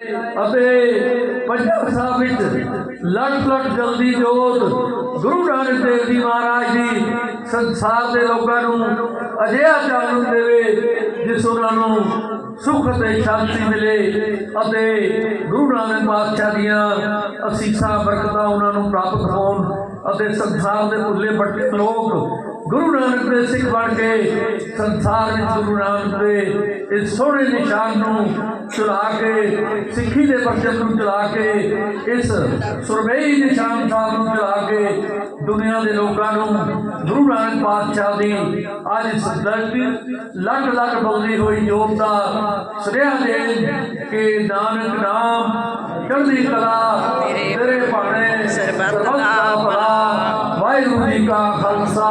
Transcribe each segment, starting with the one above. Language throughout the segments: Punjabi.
ਅਤੇ ਪੰਜਾਬ ਸਾਹਿਬ ਵਿੱਚ ਲੜ ਲੜ ਜਲਦੀ ਜੋਤ, ਗੁਰੂ ਨਾਨਕ ਦੇਵ ਜੀ ਮਹਾਰਾਜ ਜੀ ਸੰਸਾਰ ਦੇ ਲੋਕਾਂ ਨੂੰ ਅਜਿਹਾ ਚਾਨਣ ਦੇਵੇ ਜਿਸ ਉਹਨਾਂ ਨੂੰ ਸੁਖ ਅਤੇ ਸ਼ਾਂਤੀ ਮਿਲੇ ਅਤੇ ਗੁਰੂ ਨਾਨਕ ਪਾਤਸ਼ਾਹ ਦੀਆਂ ਅਸੀਸਾਂ, ਬਰਕਤਾਂ ਉਹਨਾਂ ਨੂੰ ਪ੍ਰਾਪਤ ਹੋਣ ਅਤੇ ਸੰਸਾਰ ਦੇ ਭੁੱਲੇ ਭਟਕੇ ਲੋਕ ਗੁਰੂ ਨਾਨਕ ਦੇ ਸਿੱਖ ਬਣ ਕੇ ਸੰਸਾਰ ਵਿੱਚ ਗੁਰੂ ਨਾਨਕ ਦੇ ਇਸ ਸੋਹਣੇ ਨਿਸ਼ਾਨ ਨੂੰ ਚਲਾ ਕੇ ਸਿੱਖੀ ਦੇ ਪਰਚਮ ਨੂੰ ਚਲਾ ਕੇ ਇਸ ਸੁਰਮਈ ਨਿਸ਼ਾਨ ਸਾਹਿਬ ਨੂੰ ਚਲਾ ਕੇ ਦੁਨੀਆ ਦੇ ਲੋਕਾਂ ਨੂੰ ਗੁਰੂ ਨਾਨਕ ਪਾਤਸ਼ਾਹ ਦੀ ਅੱਜ ਇਸ ਧਰਤੀ ਲੱਖ ਲੱਖ ਬਲਦੀ ਹੋਈ ਜੋਤ ਦਾ ਸਨੇਹਾ ਦੇਣ ਕਿ ਨਾਨਕ ਨਾਮ ਚੜ੍ਹਦੀ ਕਲਾ ਤੇਰੇ ਭਾਣੇ ਸਰਬੱਤ ਦਾ ਭਲਾ। ਵਾਹਿਗੁਰੂ ਜੀ ਕਾ ਖਾਲਸਾ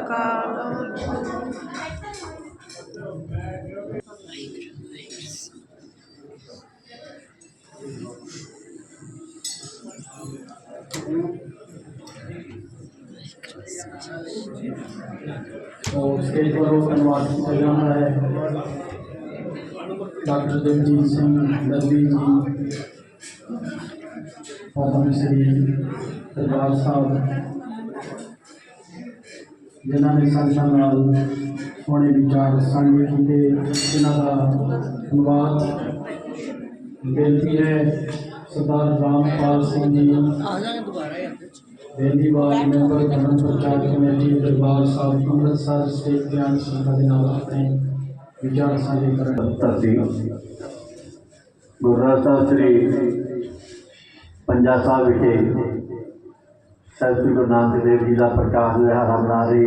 కాలం اسٹیج ڈاکٹر دلجیت سنگھ دلوی جی فاطم شریف دربار صاحب ਜਿਨ੍ਹਾਂ ਨੇ ਸੰਗਤਾਂ ਨਾਲ ਸੋਹਣੇ ਵਿਚਾਰ ਸਾਂਝੇ ਕੀਤੇ ਇਹਨਾਂ ਦਾ ਧੰਨਵਾਦ। ਬੇਨਤੀ ਹੈ ਸਰਦਾਰ Rampal Singh ji Beliwal member Dharam Prachar committee, Darbar Sahib, Amritsar state ਗਿਆਨ ਸੰਸਥਾ ਦੇ ਨਾਲ ਆਪਣੇ ਵਿਚਾਰ ਸਾਂਝੇ ਕਰਨ। ਧਰਤੀ ਗੁਰਦੁਆਰਾ ਸਾਹਿਬ ਸ੍ਰੀ ਪੰਜਾ ਸਾਹਿਬ ਵਿਖੇ ਸਾਹਿਬ ਸ੍ਰੀ ਗੁਰੂ ਨਾਨਕ ਦੇਵ ਜੀ ਦਾ ਪ੍ਰਕਾਸ਼ ਦਿਹਾੜਾ ਮਨਾ ਰਹੀ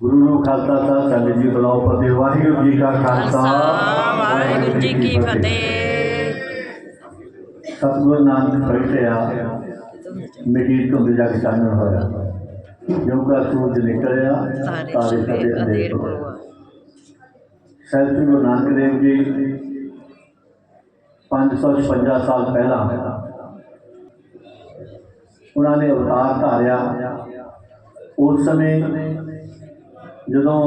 ਗੁਰੂ ਨੂੰ ਖਾਲਸਾ ਸਾਹਿਬ ਸੰਗਤ ਜੀ ਬੁਲਾਓ ਫਤਿਹ ਵਾਹਿਗੁਰੂ ਜੀ ਕਾ ਖਾਲਸਾ ਵਾਹਿਗੁਰੂ ਜੀ ਕੀ ਫਤਿਹ ਸਤਿਗੁਰੂ ਨਾਨਕ ਪ੍ਰਗਟਿਆ ਮਿੱਟੀ ਧੁੰਦ ਜਗ ਚਾਨਣ ਹੋਇਆ ਜੋ ਕਾ ਸੂਰਜ ਨਿਕਲਿਆ ਤਾਰੇ ਤਾਰੇ ਸਵੇਰ ਸਦੇ ਦਾ ਅੰਧੇਰ ਦੇਰ ਹੋਇਆ ਪਰਵਾ ਸਾਹਿਬ ਸ੍ਰੀ ਗੁਰੂ ਨਾਨਕ ਦੇਵ ਜੀ 556 ਸਾਲ ਪਹਿਲਾਂ ਉਹਨਾਂ ਨੇ ਅਵਤਾਰ ਧਾਰਿਆ। ਉਸ ਸਮੇਂ ਜਦੋਂ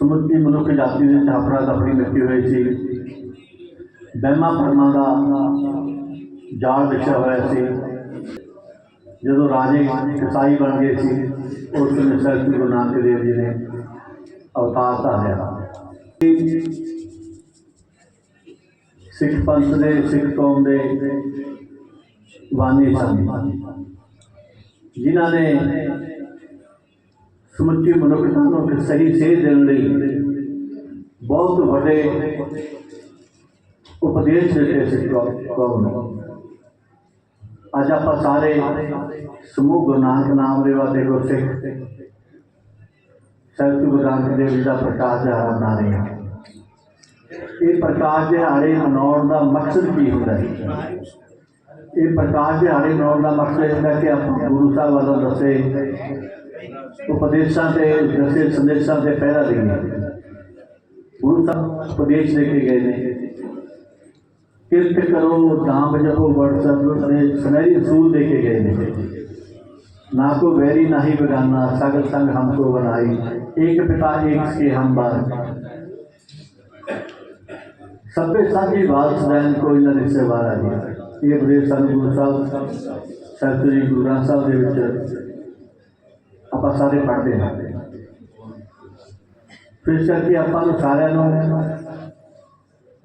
ਸਮੁੱਚੀ ਮਨੁੱਖ ਜਾਤੀ ਦੇ ਛਾਪਰਾ ਤਪੜੀ ਮਿੱਟੀ ਹੋਈ ਸੀ, ਬਹਿਮਾ ਭਰਮਾਂ ਦਾ ਜਾਲ ਵਿਛਿਆ ਹੋਇਆ ਸੀ। ਜਦੋਂ ਰਾਜੇ ਕਸਾਈ ਬਣ ਗਏ ਸੀ, ਉਸ ਸਮੇਂ ਸਾਹਿਬ ਸ੍ਰੀ ਗੁਰੂ ਨਾਨਕ ਦੇਵ ਜੀ ਨੇ ਅਵਤਾਰ ਧਾਰਿਆ। ਸਿੱਖ ਪੰਥ ਦੇ, ਸਿੱਖ ਕੌਮ ਦੇ ਬਾਨੀ ਸਨ ਜਿਨ੍ਹਾਂ ਨੇ ਸਮੁੱਚੀ ਮਨੁੱਖਤਾ ਨੂੰ ਇੱਕ ਸਹੀ ਸੇਧ ਦੇਣ ਲਈ ਬਹੁਤ ਵੱਡੇ ਉਪਦੇਸ਼ ਦਿੱਤੇ ਸੀ ਕੌ- ਕੌਮ ਨੂੰ। ਅੱਜ ਆਪਾਂ ਸਾਰੇ ਸਮੂਹ ਗੁਰੂ ਨਾਨਕ ਨਾਮ ਦੇ ਵਾਦੇ ਗੁਰਸਿੱਖ ਸਾਹਿਬ ਸ੍ਰੀ ਗੁਰੂ ਨਾਨਕ ਦੇਵ ਜੀ ਦਾ ਪ੍ਰਕਾਸ਼ ਦਿਹਾੜਾ ਮਨਾ ਰਹੇ ਹਾਂ। ਇਹ ਪ੍ਰਕਾਸ਼ ਦਿਹਾੜੇ ਮਨਾਉਣ ਦਾ ਮਕਸਦ ਕੀ ਹੁੰਦਾ ਹੈ? ਇਹ ਪ੍ਰਕਾਸ਼ ਦਿਹਾੜੇ ਮਨਾਉਣ ਦਾ ਮਕਸਦ ਇਹ ਹੈ ਕਿ ਆਪ ਗੁਰੂ ਸਾਹਿਬ ਵੱਲੋਂ ਦੱਸੇ ਉਪਦੇਸ਼ਾਂ ਤੇ ਦੱਸੇ ਸੰਦੇਸ਼ਾਂ ਤੇ ਪਹਿਰਾ ਦੇਣਾ ਗੁਰੂ ਸਾਹਿਬ ਉਪਦੇਸ਼ ਦੇ ਕੇ ਗਏ ਨੇ। ਕਿਰਤ ਕਰੋ ਨਾਮ ਜਪੋ ਵਟਸਐਪ ਨੇ ਸੁਨਹਿਰੀ ਅਸੂਲ ਦੇ ਕੇ ਗਏ ਨੇ। ਨਾ ਕੋ ਵੈਰੀ, ਨਾ ਹੀ ਬਗਾਨਾ ਸਗਲ ਸੰਗ ਹਮ ਕੋ ਬਣਾਈ ਇੱਕ ਪਿਤਾ ਇੱਕ ਕੇ ਹਮ ਬਾਰ। ਸਭੇ ਸਾਥੀ ਬਾਤ ਸਦਨ ਕੋਈ ਨਾ ਰਿਸ਼ਤੇਦਾਰ ਆ ਜੀ। ਇਹ ਬੜੇ ਸਾਨੂੰ ਗੁਰੂ ਸਾਹਿਬ ਸਤਿਗੁਰੂ ਗੁਰੂ ਗ੍ਰੰਥ ਸਾਹਿਬ ਦੇ ਵਿੱਚ ਆਪਾਂ ਸਾਰੇ ਪੜ੍ਹਦੇ ਹਾਂ। ਫਿਰ ਇਸ ਕਰਕੇ ਆਪਾਂ ਨੂੰ ਸਾਰਿਆਂ ਨੂੰ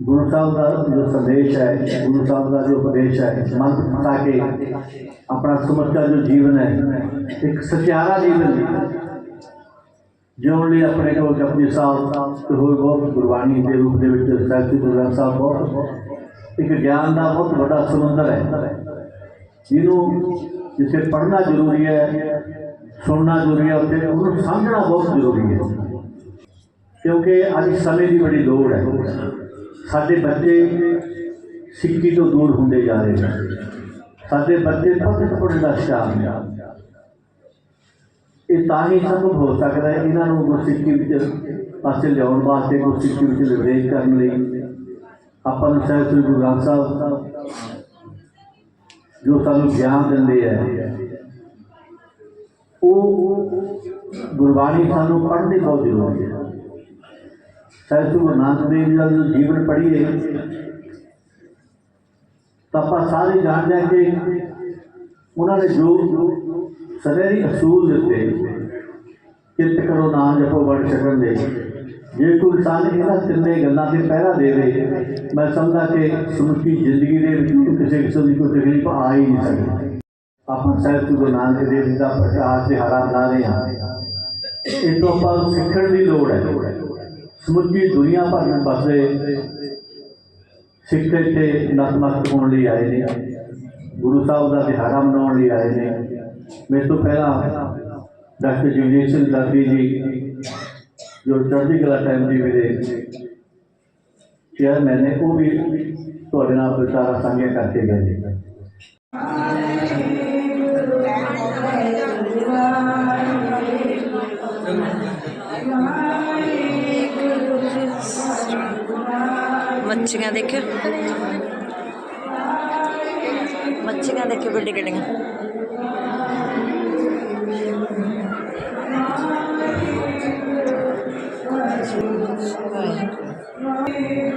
ਗੁਰੂ ਸਾਹਿਬ ਦਾ ਜੋ ਸੰਦੇਸ਼ ਹੈ, ਗੁਰੂ ਸਾਹਿਬ ਦਾ ਜੋ ਉਪਦੇਸ਼ ਹੈ, ਮਨ ਪਤਾ ਕੇ ਆਪਣਾ ਸਮੁੱਚਾ ਜੋ ਜੀਵਨ ਹੈ, ਇੱਕ ਸਚਿਆਰਾ ਜੀਵਨ ਜਿਉਣ ਲਈ ਆਪਣੇ ਕੋਲ ਜਪਜੀ ਸਾਹਿਬ ਤੇ ਹੋਰ ਬਹੁਤ ਗੁਰਬਾਣੀ ਦੇ ਰੂਪ ਦੇ ਵਿੱਚ ਸਾਹਿਬ ਗੁਰੂ ਗ੍ਰੰਥ ਸਾਹਿਬ ਬਹੁਤ ਇੱਕ ਗਿਆਨ ਦਾ ਬਹੁਤ ਵੱਡਾ ਸਮੁੰਦਰ ਹੈ। ਜਿਹਨੂੰ ਜਿੱਥੇ ਪੜ੍ਹਨਾ ਜ਼ਰੂਰੀ ਹੈ, ਸੁਣਨਾ ਜ਼ਰੂਰੀ ਹੈ, ਉੱਥੇ ਉਹਨੂੰ ਸਮਝਣਾ ਬਹੁਤ ਜ਼ਰੂਰੀ ਹੈ। ਕਿਉਂਕਿ ਅੱਜ ਸਮੇਂ ਦੀ ਬੜੀ ਲੋੜ ਹੈ। ਸਾਡੇ ਬੱਚੇ ਸਿੱਖੀ ਤੋਂ ਦੂਰ ਹੁੰਦੇ ਜਾ ਰਹੇ ਨੇ। ਸਾਡੇ ਬੱਚੇ ਪੜ੍ਹਨ ਪੜ੍ਹਨ ਦਾ ਸ਼ਾਮ ਨੇ ਇਹ ਤਾਂ ਹੀ ਸੰਭਵ ਹੋ ਸਕਦਾ ਹੈ, ਇਹਨਾਂ ਨੂੰ ਗੁਰਸਿੱਖੀ ਵਿੱਚ ਪਾਸੇ ਲਿਆਉਣ ਵਾਸਤੇ, ਗੁਰਸਿੱਖੀ ਵਿੱਚ ਨਿਵੇਸ਼ ਕਰਨ ਲਈ। ਆਪਾਂ ਨੂੰ ਸਾਹਿਬ ਸ੍ਰੀ ਗੁਰੂ ਗ੍ਰੰਥ ਸਾਹਿਬ ਜੋ ਸਾਨੂੰ ਗਿਆਨ ਦਿੰਦੇ ਹੈ ਉਹ ਗੁਰਬਾਣੀ ਸਾਨੂੰ ਪੜ੍ਹਨੀ ਬਹੁਤ ਜ਼ਰੂਰੀ ਹੈ ਸਾਹਿਬ ਗੁਰੂ ਨਾਨਕ ਦੇਵ ਜੀ ਦਾ ਜੋ ਜੀਵਨ ਪੜ੍ਹੀਏ, ਤਾਂ ਆਪਾਂ ਸਾਰੇ ਜਾਣਦੇ ਹਾਂ ਕਿ ਉਹਨਾਂ ਨੇ ਜੋ ਸਨਹਿਰੀ ਅਸੂਲ ਦਿੱਤੇ, ਕਿਰਤ ਕਰੋ ਨਾਮ ਜਪੋ ਵੜ ਸਕਣ ਦੇ। ਜੇ ਕੋਈ ਇਨਸਾਨ ਇਹਨਾਂ ਤਿੰਨੇ ਗੱਲਾਂ ਤੇ ਪਹਿਰਾ ਦੇਵੇ ਮੈਂ ਸਮਝਦਾ ਕਿ ਸਮੁੱਚੀ ਜ਼ਿੰਦਗੀ ਦੇ ਵਿੱਚ ਕਿਸੇ ਕਿਸਮ ਦੀ ਕੋਈ ਤਕਲੀਫ ਆ ਹੀ ਨਹੀਂ ਸਕਦੀ। ਆਪਾਂ ਸਾਹਿਬ ਸ੍ਰੀ ਗੁਰੂ ਨਾਨਕ ਦੇਵ ਜੀ ਦਾ ਪ੍ਰਕਾਸ਼ ਤੇ ਹਾਰਾ ਬਣਾ ਰਹੇ ਹਾਂ। ਇਹ ਤੋਂ ਆਪਾਂ ਸਿੱਖਣ ਦੀ ਲੋੜ ਹੈ। ਸਮੁੱਚੀ ਦੁਨੀਆ ਭਰ ਵਿੱਚ ਵਸਦੇ ਸਿੱਖ ਇੱਥੇ ਨਤਮਸਤਕ ਹੋਣ ਲਈ ਆਏ ਨੇ। ਗੁਰੂ ਸਾਹਿਬ ਦਾ ਦਿਹਾੜਾ ਮਨਾਉਣ ਲਈ ਆਏ ਨੇ। ਮੇਰੇ ਤੋਂ ਪਹਿਲਾਂ ਡਾਕਟਰ ਜਗਜੀਤ ਸਿੰਘ ਦਾਦੀ ਜੀ ਜੋ ਚੜ੍ਹਦੀ ਕਲਾ ਟਾਈਮ ਮੇਰੇ ਚੇਅਰਮੈਨ ਨੇ ਉਹ ਵੀ ਤੁਹਾਡੇ ਨਾਲ ਵਿਚਾਰਾ ਸਾਂਝੇ ਕਰਕੇ ਗਏ। ਮੱਛੀਆਂ ਦੇਖਿਓ। ਮੱਛੀਆਂ ਦੇਖਿਓ ਕਿੱਡੀ ਕਿੱਡੀਆਂ। 对。